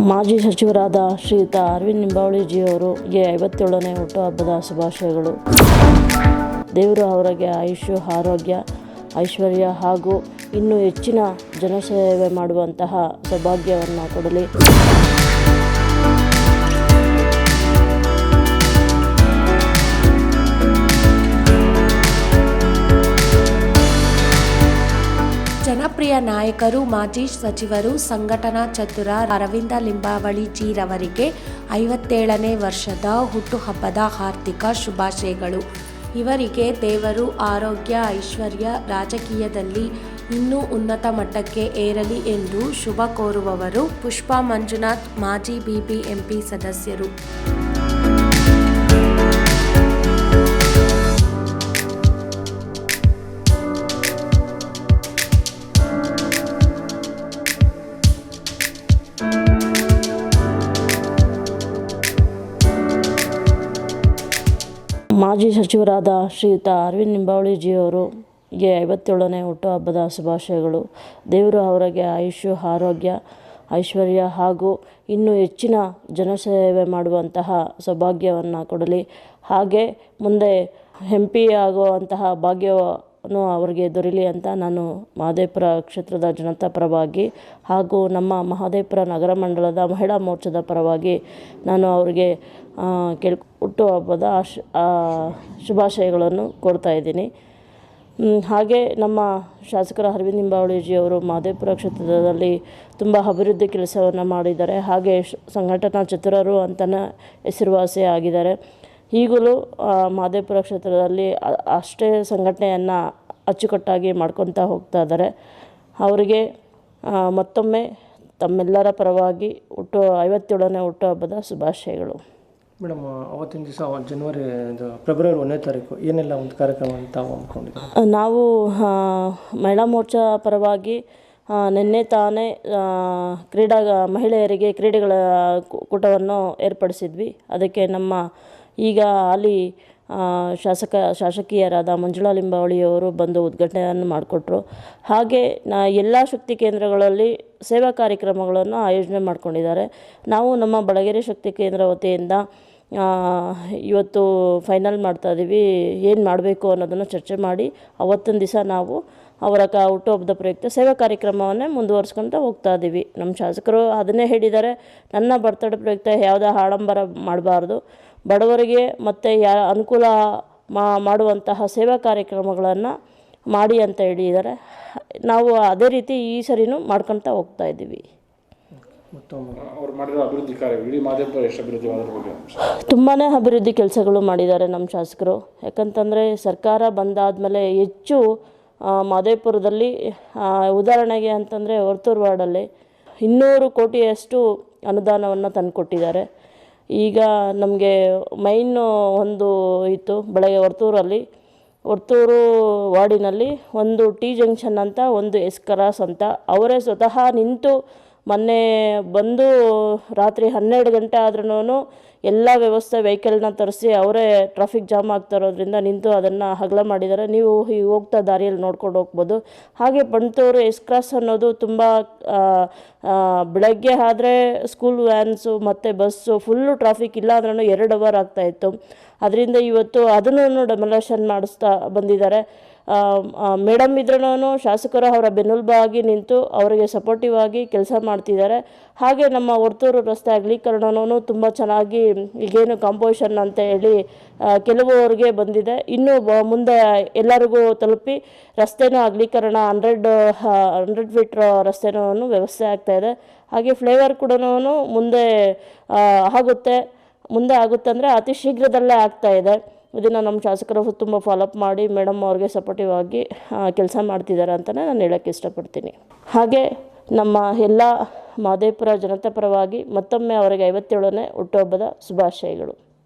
ಮಾಜಿ ಸಚಿವರಾದ ಶ್ರೀಯುತ ಅರವಿಂದ್ ನಿಂಬಾವಳಿಜಿಯವರಿಗೆ ಐವತ್ತೇಳನೇ ಹುಟ್ಟುಹಬ್ಬದ ಶುಭಾಶಯಗಳು. ದೇವರು ಅವರಿಗೆ ಆಯುಷ್ಯ, ಆರೋಗ್ಯ, ಐಶ್ವರ್ಯ ಹಾಗೂ ಇನ್ನೂ ಹೆಚ್ಚಿನ ಜನಸೇವೆ ಮಾಡುವಂತಹ ಸೌಭಾಗ್ಯವನ್ನು ಕೊಡಲಿ. ಜನಪ್ರಿಯ ನಾಯಕರು, ಮಾಜಿ ಸಚಿವರು ಸಂಘಟನಾ ಚತುರ ಅರವಿಂದ ಲಿಂಬಾವಳಿ ಜೀರವರಿಗೆ ಐವತ್ತೇಳನೇ ವರ್ಷದ ಹುಟ್ಟುಹಬ್ಬದ ಹಾರ್ದಿಕ ಶುಭಾಶಯಗಳು. ಇವರಿಗೆ ದೇವರು ಆರೋಗ್ಯ, ಐಶ್ವರ್ಯ ರಾಜಕೀಯದಲ್ಲಿ ಇನ್ನೂ ಉನ್ನತ ಮಟ್ಟಕ್ಕೆ ಏರಲಿ ಎಂದು ಶುಭ ಕೋರುವವರು ಪುಷ್ಪಾ ಮಂಜುನಾಥ್, ಮಾಜಿ ಬಿಬಿಎಂಪಿ ಸದಸ್ಯರು. ಮಾಜಿ ಸಚಿವರಾದ ಶ್ರೀಯುತ ಅರವಿಂದ್ ನಿಂಬಾವಳಿಜಿಯವರಿಗೆ ಐವತ್ತೇಳನೇ ಹುಟ್ಟುಹಬ್ಬದ ಶುಭಾಶಯಗಳು. ದೇವರು ಅವರಿಗೆ ಆಯುಷ್ಯು, ಆರೋಗ್ಯ, ಐಶ್ವರ್ಯ ಹಾಗೂ ಇನ್ನೂ ಹೆಚ್ಚಿನ ಜನಸೇವೆ ಮಾಡುವಂತಹ ಸೌಭಾಗ್ಯವನ್ನು ಕೊಡಲಿ. ಹಾಗೆ ಮುಂದೆ ಎಂ ಪಿ ಆಗುವಂತಹ ಭಾಗ್ಯವನ್ನು ಅವರಿಗೆ ದೊರೀಲಿ ಅಂತ ನಾನು ಮಹದೇವಪುರ ಕ್ಷೇತ್ರದ ಜನತಾ ಪರವಾಗಿ ಹಾಗೂ ನಮ್ಮ ಮಹದೇವಪುರ ನಗರ ಮಂಡಲದ ಮಹಿಳಾ ಮೋರ್ಚಾದ ಪರವಾಗಿ ನಾನು ಅವರಿಗೆ ಕೇಳ್ ಹುಟ್ಟುಹಬ್ಬದ ಶುಭಾಶಯಗಳನ್ನು ಕೊಡ್ತಾ ಇದ್ದೀನಿ. ಮ್, ಹಾಗೆ ನಮ್ಮ ಶಾಸಕರ ಅರವಿಂದ ನಿಂಬಾವಳಿಜಿಯವರು ಮಹದೇವಪುರ ಕ್ಷೇತ್ರದಲ್ಲಿ ತುಂಬ ಅಭಿವೃದ್ಧಿ ಕೆಲಸವನ್ನು ಮಾಡಿದ್ದಾರೆ. ಹಾಗೆ ಸಂಘಟನಾ ಚತುರರು ಅಂತಲೇ ಹೆಸರುವಾಸಿ ಆಗಿದ್ದಾರೆ ಈಗಲೂ ಮಹದೇವಪುರ ಕ್ಷೇತ್ರದಲ್ಲಿ ಅಷ್ಟೇ ಸಂಘಟನೆಯನ್ನು ಅಚ್ಚುಕಟ್ಟಾಗಿ ಮಾಡ್ಕೊತಾ ಹೋಗ್ತಾ ಇದ್ದಾರೆ. ಅವರಿಗೆ ಮತ್ತೊಮ್ಮೆ ತಮ್ಮೆಲ್ಲರ ಪರವಾಗಿ ಹುಟ್ಟು ಐವತ್ತೇಳನೇ ಹುಟ್ಟುಹಬ್ಬದ ಶುಭಾಶಯಗಳು. ಮೇಡಮ್ ಅವತ್ತಿನ ದಿವಸ ಜನವರಿ ಇದು ಫೆಬ್ರವರಿ ಒಂದನೇ ತಾರೀಕು ಏನೆಲ್ಲ ಒಂದು ಕಾರ್ಯಕ್ರಮ ಅಂತ ನಾವು ಮಹಿಳಾ ಮೋರ್ಚಾ ಪರವಾಗಿ ನಿನ್ನೆ ತಾನೇ ಕ್ರೀಡಾ ಮಹಿಳೆಯರಿಗೆ ಕ್ರೀಡೆಗಳ ಕೂಟವನ್ನು ಏರ್ಪಡಿಸಿದ್ವಿ. ಅದಕ್ಕೆ ನಮ್ಮ ಈಗ ಅಲ್ಲಿ ಶಾಸಕ, ಶಾಸಕಿಯರಾದ ಮಂಜುಳಾ ಲಿಂಬಾವಳಿಯವರು ಬಂದು ಉದ್ಘಾಟನೆಯನ್ನು ಮಾಡಿಕೊಟ್ರು. ಹಾಗೆ ನಾ, ಎಲ್ಲ ಶಕ್ತಿ ಕೇಂದ್ರಗಳಲ್ಲಿ ಸೇವಾ ಕಾರ್ಯಕ್ರಮಗಳನ್ನು ಆಯೋಜನೆ ಮಾಡ್ಕೊಂಡಿದ್ದಾರೆ. ನಾವು ನಮ್ಮ ಬಳಗೆರೆ ಶಕ್ತಿ ಕೇಂದ್ರ ವತಿಯಿಂದ ಇವತ್ತು ಫೈನಲ್ ಮಾಡ್ತಾ ಇದ್ದೀವಿ ಏನು ಮಾಡಬೇಕು ಅನ್ನೋದನ್ನು ಚರ್ಚೆ ಮಾಡಿ ಅವತ್ತಿನ ದಿವಸ ನಾವು ಅವರ ಕ ಹುಟ್ಟುಹಬ್ಬದ ಪ್ರಯುಕ್ತ ಸೇವಾ ಕಾರ್ಯಕ್ರಮವನ್ನೇ ಮುಂದುವರ್ಸ್ಕೊಂತ ಹೋಗ್ತಾ ಇದ್ದೀವಿ ನಮ್ಮ ಶಾಸಕರು ಅದನ್ನೇ ಹೇಳಿದ್ದಾರೆ. ನನ್ನ ಬರ್ತಡೇ ಪ್ರಯುಕ್ತ ಯಾವುದೇ ಆಡಂಬರ ಮಾಡಬಾರ್ದು. ಬಡವರಿಗೆ ಮತ್ತು ಯಾ ಅನುಕೂಲ ಮಾಡುವಂತಹ ಸೇವಾ ಕಾರ್ಯಕ್ರಮಗಳನ್ನು ಮಾಡಿ ಅಂತ ಹೇಳಿದ್ದಾರೆ. ನಾವು ಅದೇ ರೀತಿ ಈ ಸರಿನೂ ಮಾಡ್ಕೊತಾ ಹೋಗ್ತಾ ಇದ್ದೀವಿ ಮತ್ತೊಮ್ಮೆ. ಅವ್ರು ಮಾಡಿರೋ ಅಭಿವೃದ್ಧಿ ಕಾರ್ಯಗಳು ಇಡೀ ಮಾದೇಪುರ ಎಷ್ಟು ಅಭಿವೃದ್ಧಿ ಮಾಡೋದ್ರ ಬಗ್ಗೆ ತುಂಬಾ ಅಭಿವೃದ್ಧಿ ಕೆಲಸಗಳು ಮಾಡಿದ್ದಾರೆ ನಮ್ಮ ಶಾಸಕರು. ಯಾಕಂತಂದರೆ ಸರ್ಕಾರ ಬಂದಾದಮೇಲೆ ಹೆಚ್ಚು ಆ, ಮಾದೇಪುರದಲ್ಲಿ ಉದಾಹರಣೆಗೆ ಅಂತಂದರೆ ವರ್ತೂರು ವಾರ್ಡಲ್ಲಿ ಇನ್ನೂರು ಕೋಟಿಯಷ್ಟು ಅನುದಾನವನ್ನು ತಂದುಕೊಟ್ಟಿದ್ದಾರೆ. ಈಗ ನಮಗೆ ಮೈನ್ ಒಂದು ಇತ್ತು ಬೆಳಗ್ಗೆ ಹೊರ್ತೂರಲ್ಲಿ. ವರ್ತೂರು ವಾರ್ಡಿನಲ್ಲಿ ಒಂದು ಟಿ ಜಂಕ್ಷನ್ ಅಂತ ಒಂದು ಎಸ್ ಕ್ರಾಸ್ ಅಂತ ಅವರೇ ಸ್ವತಃ ನಿಂತು ಮೊನ್ನೆ ಬಂದು ರಾತ್ರಿ ಹನ್ನೆರಡು ಗಂಟೆ ಆದ್ರೂ ಎಲ್ಲ ವ್ಯವಸ್ಥೆ ವೆಹಿಕಲ್ನ ತರಿಸಿ ಅವರೇ ಟ್ರಾಫಿಕ್ ಜಾಮ್ ಆಗ್ತಾ ಇರೋದ್ರಿಂದ ನಿಂತು ಅದನ್ನು ಹಗಲ ಮಾಡಿದ್ದಾರೆ ನೀವು ಹೋಗ್ತಾ ದಾರಿಯಲ್ಲಿ ನೋಡ್ಕೊಂಡು ಹೋಗ್ಬೋದು. ಹಾಗೆ ಬಂತವರು ಎಸ್ ಕ್ರಾಸ್ ಅನ್ನೋದು ತುಂಬ ಬೆಳಗ್ಗೆ ಆದರೆ ಸ್ಕೂಲ್ ವ್ಯಾನ್ಸು ಮತ್ತು ಬಸ್ಸು ಫುಲ್ಲು ಟ್ರಾಫಿಕ್ ಇಲ್ಲ ಅಂದ್ರೂ ಎರಡು ಅವರ್ ಆಗ್ತಾಯಿತ್ತು ಅದರಿಂದ ಇವತ್ತು ಅದನ್ನು ಡೆಮೊಲೇಷನ್ ಮಾಡಿಸ್ತಾ ಬಂದಿದ್ದಾರೆ. ಮೇಡಮ್ ಇದ್ರೂ ಶಾಸಕರು ಅವರ ಬೆನ್ನೆಲುಬಾಗಿ ನಿಂತು ಅವರಿಗೆ ಸಪೋರ್ಟಿವ್ ಆಗಿ ಕೆಲಸ ಮಾಡ್ತಿದ್ದಾರೆ. ಹಾಗೆ ನಮ್ಮ ಹೊರತೂರು ರಸ್ತೆ ಅಗಲೀಕರಣನೂ ತುಂಬ ಚೆನ್ನಾಗಿ ಈಗೇನು ಕಾಂಪೋಸಿಷನ್ ಅಂತ ಹೇಳಿ ಕೆಲವರಿಗೆ ಬಂದಿದೆ. ಇನ್ನೂ ಮುಂದೆ ಎಲ್ಲರಿಗೂ ತಲುಪಿ ರಸ್ತೆನೂ ಅಗಲೀಕರಣ ಹಂಡ್ರೆಡ್ ಹಂಡ್ರೆಡ್ ಫೀಟ್ ರಸ್ತೆನೂ ವ್ಯವಸ್ಥೆ ಆಗ್ತಾಯಿದೆ ಹಾಗೆ ಫ್ಲೇವರ್ ಕೂಡ ಮುಂದೆ ಆಗುತ್ತೆ. ಮುಂದೆ ಆಗುತ್ತೆ ಅಂದರೆ ಅತಿ ಶೀಘ್ರದಲ್ಲೇ ಆಗ್ತಾ ಇದೆ. ಇದನ್ನು ನಮ್ಮ ಶಾಸಕರು ತುಂಬ ಫಾಲೋಅಪ್ ಮಾಡಿ ಮೇಡಮ್ ಅವ್ರಿಗೆ ಸಪೋರ್ಟಿವ್ ಆಗಿ ಕೆಲಸ ಮಾಡ್ತಿದ್ದಾರೆ ಅಂತಲೇ ನಾನು ಹೇಳೋಕ್ಕೆ ಇಷ್ಟಪಡ್ತೀನಿ. ಹಾಗೆ ನಮ್ಮ ಎಲ್ಲ ಮಾದೇಪುರ ಜನತೆ ಪರವಾಗಿ ಮತ್ತೊಮ್ಮೆ ಅವರಿಗೆ ಐವತ್ತೇಳನೇ ಹುಟ್ಟುಹಬ್ಬದ ಶುಭಾಶಯಗಳು.